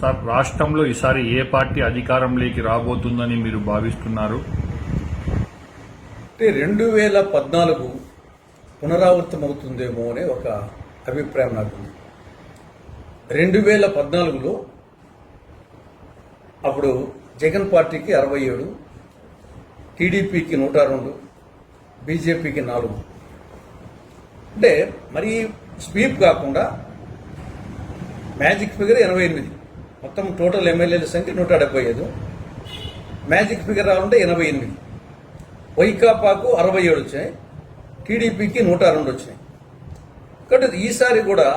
Sir రాష్ట్రంలో ఈసారి ఏ party అధికారంలోకి రాబోతుందని మీరు భావిస్తున్నారు? అంటే రెండు వేల పద్నాలుగు పునరావృతం అవుతుందేమో అనే ఒక అభిప్రాయం నాకు ఉంది రెండు వేల పద్నాలుగులో అప్పుడు జగన్ పార్టీకి అరవై ఏడు టీడీపీకి నూట రెండు బీజేపీకి నాలుగు. అంటే మరీ స్వీప్ కాకుండా మ్యాజిక్ ఫిగర్ ఎనభై ఎనిమిది. మొత్తం టోటల్ ఎమ్మెల్యేల సంఖ్య నూట డెబ్బై ఐదు. మ్యాజిక్ ఫిగర్ రావాలంటే ఎనభై ఎనిమిది. వైకాపాకు అరవై ఏడు వచ్చాయి. టీడీపీకి నూట రెండు వచ్చినాయి కాబట్టి ఈసారి కూడా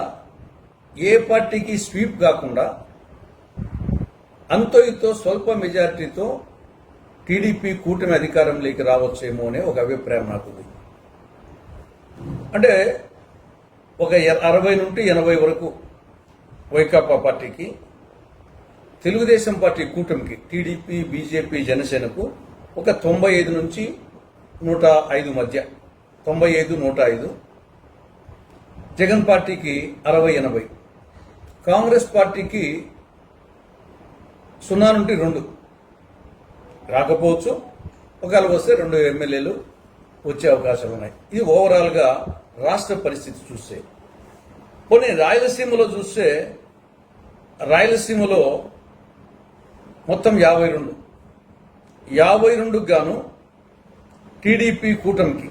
ఏ పార్టీకి స్వీప్ కాకుండా అంతో ఇంతో స్వల్ప మెజారిటీతో టీడీపీ కూటమి అధికారంలోకి రావచ్చేమో అనే ఒక అభిప్రాయం నాకుంది. అంటే ఒక అరవై నుండి ఎనభై వరకు వైకాపా పార్టీకి తెలుగుదేశం పార్టీ కూటమికి టీడీపీ బీజేపీ జనసేనకు ఒక తొంభై ఐదు నుంచి నూట ఐదు మధ్య తొంభై ఐదు నూట ఐదు. జగన్ పార్టీకి అరవై ఎనభై. కాంగ్రెస్ పార్టీకి సున్నా నుండి రెండు. రాకపోవచ్చు ఒకవేళ వస్తే రెండు ఎమ్మెల్యేలు వచ్చే అవకాశాలు ఉన్నాయి. ఇది ఓవరాల్గా రాష్ట్ర పరిస్థితి చూస్తే. కొన్ని రాయలసీమలో చూస్తే రాయలసీమలో మొత్తం యాభై రెండు. యాభై రెండుకు గాను టీడీపీ కూటమికి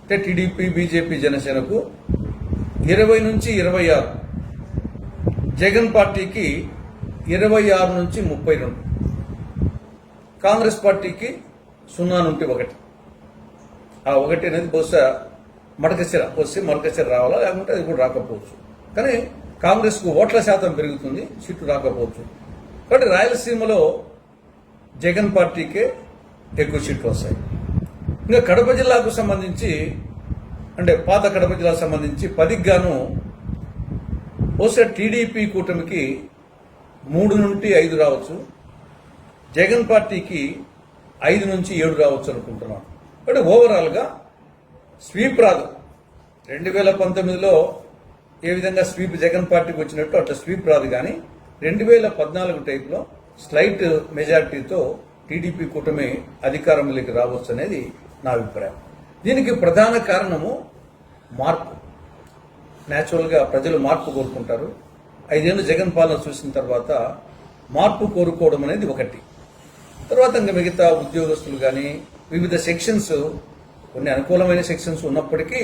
అంటే టీడీపీ బీజేపీ జనసేనకు ఇరవై నుంచి ఇరవై ఆరు. జగన్ పార్టీకి ఇరవై ఆరు నుంచి ముప్పై రెండు. కాంగ్రెస్ పార్టీకి సున్నా నుండి ఒకటి. ఆ ఒకటి అనేది బహుశా మడకసిర వస్తే మడకసిర రావాలా లేకుంటే అది కూడా రాకపోవచ్చు. కానీ కాంగ్రెస్కు ఓట్ల శాతం పెరుగుతుంది సీట్లు రాకపోవచ్చు. కాబట్టి రాయలసీమలో జగన్ పార్టీకే ఎక్కువ సీట్లు వస్తాయి. ఇంకా కడప జిల్లాకు సంబంధించి అంటే పాత కడప జిల్లాకు సంబంధించి పదికి గాను బహుశా టీడీపీ కూటమికి మూడు నుండి ఐదు రావచ్చు. జగన్ పార్టీకి ఐదు నుంచి ఏడు రావచ్చు అనుకుంటున్నాను అంటే ఓవరాల్గా స్వీప్ రాదు. రెండు వేల పంతొమ్మిదిలో ఏ విధంగా స్వీప్ జగన్ పార్టీకి వచ్చినట్టు అట్లా స్వీప్ రాదు కానీ రెండు వేల పద్నాలుగు టైప్లో స్లైట్ మెజారిటీతో టీడీపీ కూటమి అధికారంలోకి రావచ్చు అనేది నా అభిప్రాయం. దీనికి ప్రధాన కారణము మార్పు. న్యాచురల్గా ప్రజలు మార్పు కోరుకుంటారు. ఐదేళ్ళు జగన్ పాలన చూసిన తర్వాత మార్పు కోరుకోవడం అనేది ఒకటి. తర్వాత ఇంకా మిగతా ఉద్యోగస్తులు కానీ వివిధ సెక్షన్స్ కొన్ని అనుకూలమైన సెక్షన్స్ ఉన్నప్పటికీ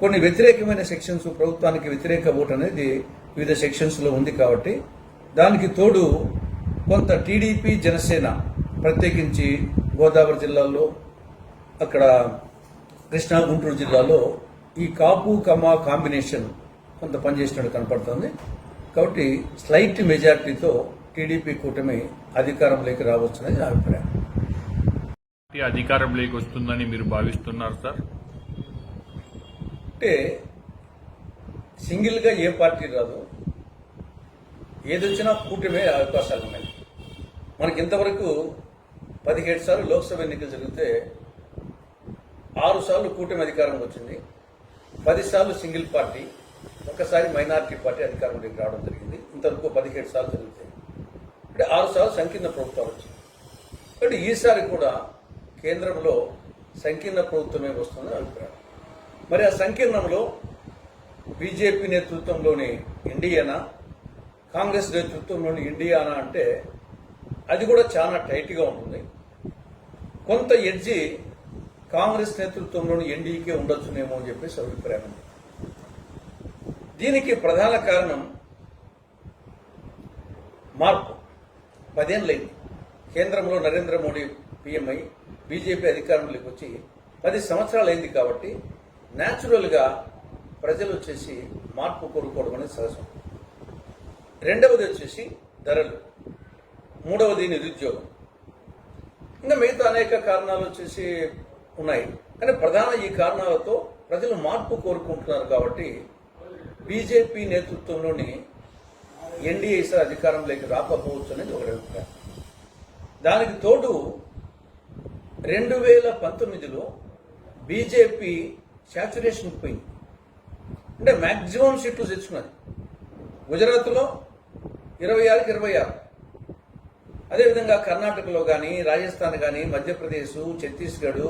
కొన్ని వ్యతిరేకమైన సెక్షన్స్ ప్రభుత్వానికి వ్యతిరేక ఓటు అనేది వివిధ సెక్షన్స్లో ఉంది కాబట్టి దానికి తోడు కొంత టీడీపీ జనసేన ప్రత్యేకించి గోదావరి జిల్లాల్లో అక్కడ కృష్ణా గుంటూరు జిల్లాలో ఈ కాపు కమా కాంబినేషన్ కొంత పనిచేసినట్టు కనపడుతుంది. కాబట్టి స్లైట్ మెజారిటీతో టీడీపీ కూటమి అధికారంలోకి రావచ్చు అనేది నా అభిప్రాయం. పార్టీ అధికారంలోకి వస్తుందని మీరు భావిస్తున్నారు సార్? అంటే సింగిల్గా ఏ పార్టీ రాదు ఏది వచ్చినా కూటమే అవకాశాలు ఉన్నాయి. మనకి ఇంతవరకు పదిహేడు సార్లు లోక్సభ ఎన్నికలు జరిగితే ఆరు సార్లు కూటమి అధికారం వచ్చింది. పది సార్లు సింగిల్ పార్టీ ఒకసారి మైనారిటీ పార్టీ అధికారంలోకి రావడం జరిగింది. ఇంతవరకు పదిహేడు సార్లు జరుగుతాయి అంటే ఆరు సార్లు సంకీర్ణ ప్రభుత్వాలు వచ్చింది. కాబట్టి ఈసారి కూడా కేంద్రంలో సంకీర్ణ ప్రభుత్వమే వస్తుందని అభిప్రాయం. మరి ఆ సంకీర్ణంలో బీజేపీ నేతృత్వంలోని ఎన్డీఏనా కాంగ్రెస్ నేతృత్వంలోని ఇండియానా అంటే అది కూడా చాలా టైట్గా ఉంటుంది. కొంత ఎడ్జి కాంగ్రెస్ నేతృత్వంలోని ఎన్డీకే ఉండొచ్చునేమో అని చెప్పేసి అభిప్రాయం ఉంది. దీనికి ప్రధాన కారణం మార్పు. పదేళ్ళైంది కేంద్రంలో నరేంద్ర మోడీ పిఎంఐ బీజేపీ అధికారంలోకి వచ్చి పది సంవత్సరాలు అయింది కాబట్టి న్యాచురల్గా ప్రజలు వచ్చేసి మార్పు కోరుకోవడం అనేది సహజం. రెండవది వచ్చేసి ధరలు. మూడవది నిరుద్యోగం. ఇంకా మిగతా అనేక కారణాలు వచ్చేసి ఉన్నాయి. కానీ ప్రధాన ఈ కారణాలతో ప్రజలు మార్పు కోరుకుంటున్నారు కాబట్టి బీజేపీ నేతృత్వంలోని ఎన్డీఏ ఈసారి అధికారంలోకి రాకపోవచ్చు అనేది ఒక అభిప్రాయం. దానికి తోడు రెండు వేల పంతొమ్మిదిలో బీజేపీ శాచురేషన్ పోయింది. అంటే మ్యాక్సిమం సీట్లు తెచ్చుకున్నది. గుజరాత్లో ఇరవై ఆరుకి ఇరవై ఆరు. అదేవిధంగా కర్ణాటకలో కానీ రాజస్థాన్ కానీ మధ్యప్రదేశ్ ఛత్తీస్గఢ్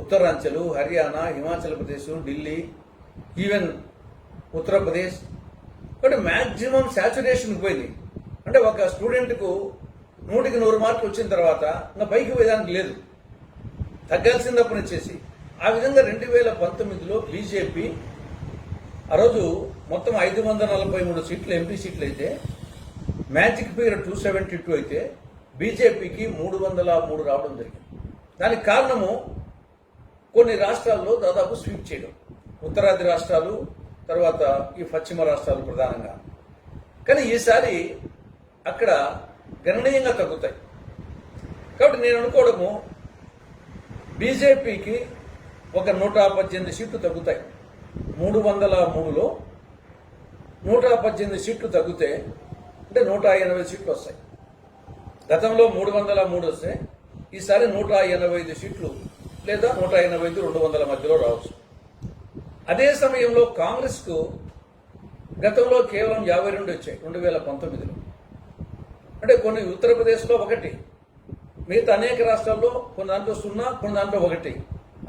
ఉత్తరాంచల్ హర్యానా హిమాచల్ ప్రదేశ్ ఢిల్లీ ఈవెన్ ఉత్తరప్రదేశ్. కాబట్టి మ్యాక్సిమం శాచురేషన్కి పోయింది. అంటే ఒక స్టూడెంట్కు నూటికి నూరు మార్కులు వచ్చిన తర్వాత ఇంకా పైకి పోయేదానికి లేదు. తగ్గాల్సింది అప్పుడు ఆ విధంగా రెండు వేల పంతొమ్మిదిలో బీజేపీ ఆ రోజు మొత్తం ఐదు వందల నలభై మూడు సీట్లు ఎంపీ సీట్లు అయితే magic figure two seventy two అయితే బీజేపీకి మూడు వందల మూడు రావడం జరిగింది. దానికి కారణము కొన్ని రాష్ట్రాల్లో దాదాపు స్వీప్ చేయడం. ఉత్తరాది రాష్ట్రాలు తర్వాత ఈ పశ్చిమ రాష్ట్రాలు ప్రధానంగా. కానీ ఈసారి అక్కడ గణనీయంగా తగ్గుతాయి. కాబట్టి నేను అనుకోవడము బీజేపీకి ఒక నూట పద్దెనిమిది సీట్లు తగ్గుతాయి. మూడు వందల మూడులో నూట పద్దెనిమిది సీట్లు తగ్గితే అంటే నూట ఎనభై సీట్లు వస్తాయి. గతంలో మూడు వందల మూడు వస్తే ఈసారి నూట ఎనభై ఐదు సీట్లు లేదా నూట ఎనభై ఐదు రెండు వందల మధ్యలో రావచ్చు. అదే సమయంలో కాంగ్రెస్కు గతంలో కేవలం యాభై రెండు వచ్చాయి రెండు వేల పంతొమ్మిదిలో. అంటే కొన్ని ఉత్తరప్రదేశ్లో ఒకటి మిగతా అనేక రాష్ట్రాల్లో కొన్ని దాంట్లో సున్నా కొన్ని దాంట్లో ఒకటి.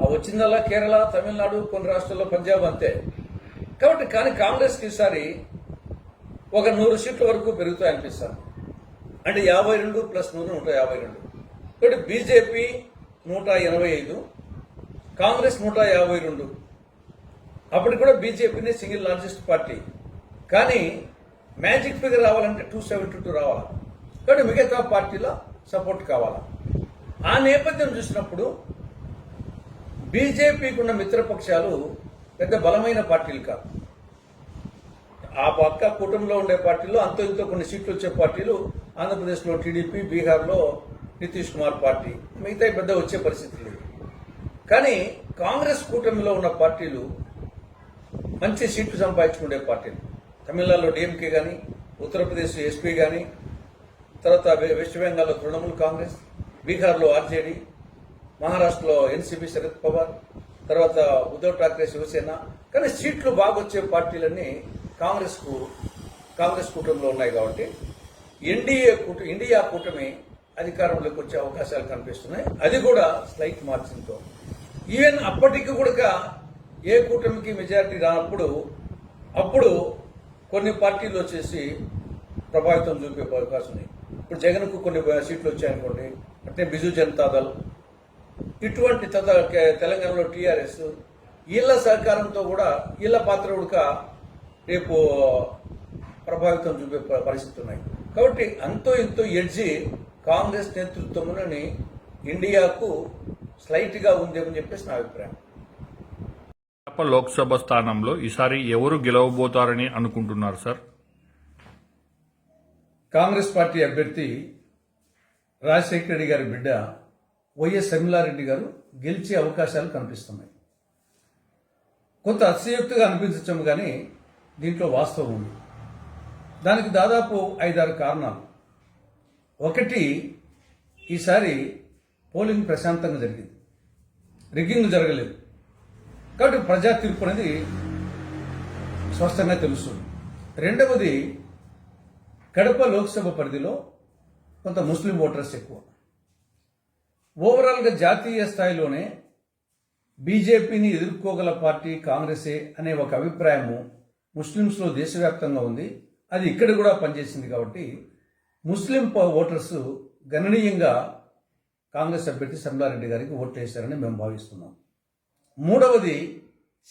ఆ వచ్చిందల్లా కేరళ తమిళనాడు కొన్ని రాష్ట్రాల్లో పంజాబ్ అంతే. కాబట్టి కానీ కాంగ్రెస్కి ఈసారి ఒక నూరు సీట్ల వరకు పెరుగుతాయి అనిపిస్తాను. అంటే యాభై రెండు ప్లస్ నూరు నూట యాభై రెండు. కాబట్టి బీజేపీ నూట ఎనభై ఐదు కాంగ్రెస్ నూట యాభై రెండు. అప్పటికి కూడా బీజేపీని సింగిల్ లార్జెస్ట్ పార్టీ. కానీ మ్యాజిక్ ఫిగర్ రావాలంటే టూ సెవెంటీ టూ రావాలి? కాబట్టి మిగతా పార్టీలో సపోర్ట్ కావాలి? ఆ నేపథ్యం చూసినప్పుడు బీజేపీకి ఉన్న మిత్రపక్షాలు పెద్ద బలమైన పార్టీలు కాదు. ఆ పక్క కూటమిలో ఉండే పార్టీలు అంతో ఇంతో కొన్ని సీట్లు వచ్చే పార్టీలు ఆంధ్రప్రదేశ్లో టీడీపీ బీహార్లో నితీష్ కుమార్ పార్టీ. మిగతా పెద్ద వచ్చే పరిస్థితి లేదు. కానీ కాంగ్రెస్ కూటమిలో ఉన్న పార్టీలు మంచి సీట్లు సంపాదించుకునే పార్టీలు. తమిళనాడులో డిఎంకే కానీ ఉత్తరప్రదేశ్ ఎస్పీ కానీ తర్వాత వె- వెస్ట్ బెంగాల్లో తృణమూల్ కాంగ్రెస్ బీహార్లో ఆర్జేడీ మహారాష్ట్రలో ఎన్సీపీ శరద్ పవార్ తర్వాత ఉద్ధవ్ ఠాక్రే శివసేన. కానీ సీట్లు బాగా వచ్చే పార్టీలన్నీ కాంగ్రెస్కు కాంగ్రెస్ కూటమిలో ఉన్నాయి కాబట్టి ఎన్డీఏ కూట ఇండియా కూటమి అధికారంలోకి వచ్చే అవకాశాలు కనిపిస్తున్నాయి. అది కూడా స్లైట్ మార్జిన్తో. ఈవెన్ అప్పటికి కూడా ఏ కూటమికి మెజారిటీ రానప్పుడు అప్పుడు కొన్ని పార్టీలు వచ్చేసి ప్రభావితం చూపే అవకాశం ఉంది. ఇప్పుడు జగన్కు కొన్ని సీట్లు వచ్చాయనుకోండి అంటే బిజు జనతాదళ్ ఇటువంటి తద తెలంగాణలో టీఆర్ఎస్ వీళ్ళ సహకారంతో కూడా వీళ్ళ పాత్ర కూడా రేపు ప్రభావితం చూపే ప- పరిస్థితి ఉన్నాయి. కాబట్టి అంతో ఇంతో ఎడ్జి కాంగ్రెస్ నేతృత్వంలోని ఇండియాకు స్లైట్గా ఉందేమని చెప్పేసి నా అభిప్రాయం. లోక్సభ స్థానంలో ఈసారి ఎవరు గెలవబోతారని అనుకుంటున్నారు సార్? కాంగ్రెస్ పార్టీ అభ్యర్థి రాజశేఖర రెడ్డి గారి బిడ్డ వైఎస్ శర్మిలారెడ్డి గారు గెలిచే అవకాశాలు కనిపిస్తున్నాయి. కొంత అతిశయోక్తిగా అనిపించచ్చు కానీ దీంట్లో వాస్తవం ఉంది. దానికి దాదాపు ఐదారు కారణాలు. ఒకటి ఈసారి పోలింగ్ ప్రశాంతంగా జరిగింది. రిగ్గింగ్ జరగలేదు. కాబట్టి ప్రజా తీర్పు అనేది స్పష్టంగా తెలుస్తుంది. రెండవది కడప లోక్సభ పరిధిలో కొంత ముస్లిం ఓటర్స్ ఎక్కువ. ఓవరాల్గా జాతీయ స్థాయిలోనే బీజేపీని ఎదుర్కోగల పార్టీ కాంగ్రెసే అనే ఒక అభిప్రాయము ముస్లిమ్స్లో దేశవ్యాప్తంగా ఉంది. అది ఇక్కడ కూడా పనిచేసింది కాబట్టి ముస్లిం ఓటర్స్ గణనీయంగా కాంగ్రెస్ అభ్యర్థి శర్మిలారెడ్డి గారికి ఓట్లు వేశారని మేము భావిస్తున్నాం. మూడవది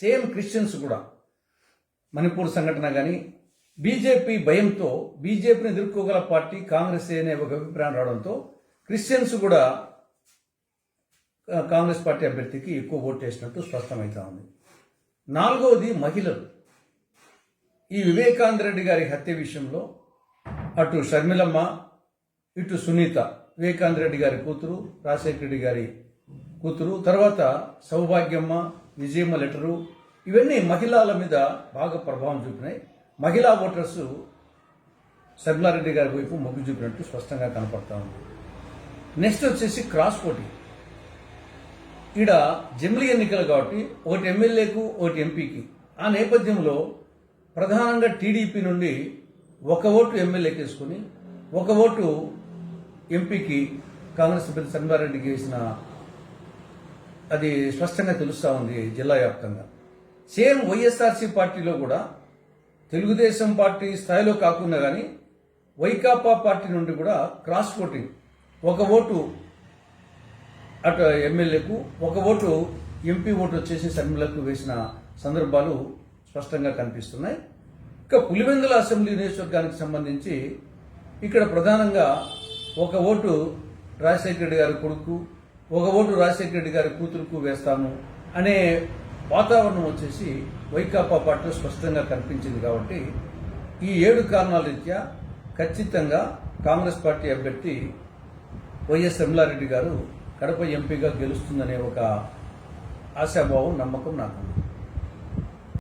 సేమ్ క్రిస్టియన్స్ కూడా. మణిపూర్ సంఘటన కానీ బీజేపీ భయంతో బీజేపీని ఎదుర్కోగల పార్టీ కాంగ్రెస్ అనే ఒక అభిప్రాయం రావడంతో క్రిస్టియన్స్ కూడా కాంగ్రెస్ పార్టీ అభ్యర్థికి ఎక్కువ ఓటు వేసినట్టు స్పష్టమవుతా ఉంది. నాలుగవది మహిళలు. ఈ వివేకానంద రెడ్డి గారి హత్య విషయంలో అటు షర్మిలమ్మ ఇటు సునీత వివేకానంద రెడ్డి గారి కూతురు రాజశేఖర రెడ్డి గారి కూతురు తర్వాత సౌభాగ్యమ్మ విజయమ్మ లెటరు ఇవన్నీ మహిళల మీద బాగా ప్రభావం చూపినాయి. మహిళా ఓటర్స్ శర్మిలారెడ్డి గారి వైపు మొగ్గు చూపినట్టు స్పష్టంగా కనపడతా ఉంది. నెక్స్ట్ వచ్చేసి క్రాస్ పోటీ. ఈడ జమిలీ ఎన్నికలు కాబట్టి ఒకటి ఎమ్మెల్యేకు ఒకటి ఎంపీకి. ఆ నేపథ్యంలో ప్రధానంగా టీడీపీ నుండి ఒక ఓటు ఎమ్మెల్యేకి వేసుకుని ఒక ఓటు ఎంపీకి కాంగ్రెస్ సభ్యులు శనివారెడ్డికి వేసిన అది స్పష్టంగా తెలుస్తూ ఉంది జిల్లా వ్యాప్తంగా. సేమ్ వైఎస్ఆర్సీ పార్టీలో కూడా తెలుగుదేశం పార్టీ స్థాయిలో కాకుండా కానీ వైకాపా పార్టీ నుండి కూడా క్రాస్ ఓటింగ్ ఒక ఓటు అటు ఎమ్మెల్యేకు ఒక ఓటు ఎంపీ ఓటు వచ్చేసి శర్మిలకు వేసిన సందర్భాలు స్పష్టంగా కనిపిస్తున్నాయి. ఇక పులివెందుల అసెంబ్లీ నియోజకవర్గానికి సంబంధించి ఇక్కడ ప్రధానంగా ఒక ఓటు రాజశేఖర రెడ్డి గారి కొడుకు ఒక ఓటు రాజశేఖర రెడ్డి గారి కూతురుకు వేస్తాము అనే వాతావరణం వచ్చేసి వైకాపా పార్టీలో స్పష్టంగా కనిపించింది కాబట్టి ఈ ఏడు కారణాల రీత్యా ఖచ్చితంగా కాంగ్రెస్ పార్టీ అభ్యర్థి వైఎస్ రెడ్డి గారు కడప ఎంపీగా గెలుస్తుందనే ఒక ఆశాభావం నమ్మకం నాకు ఉంది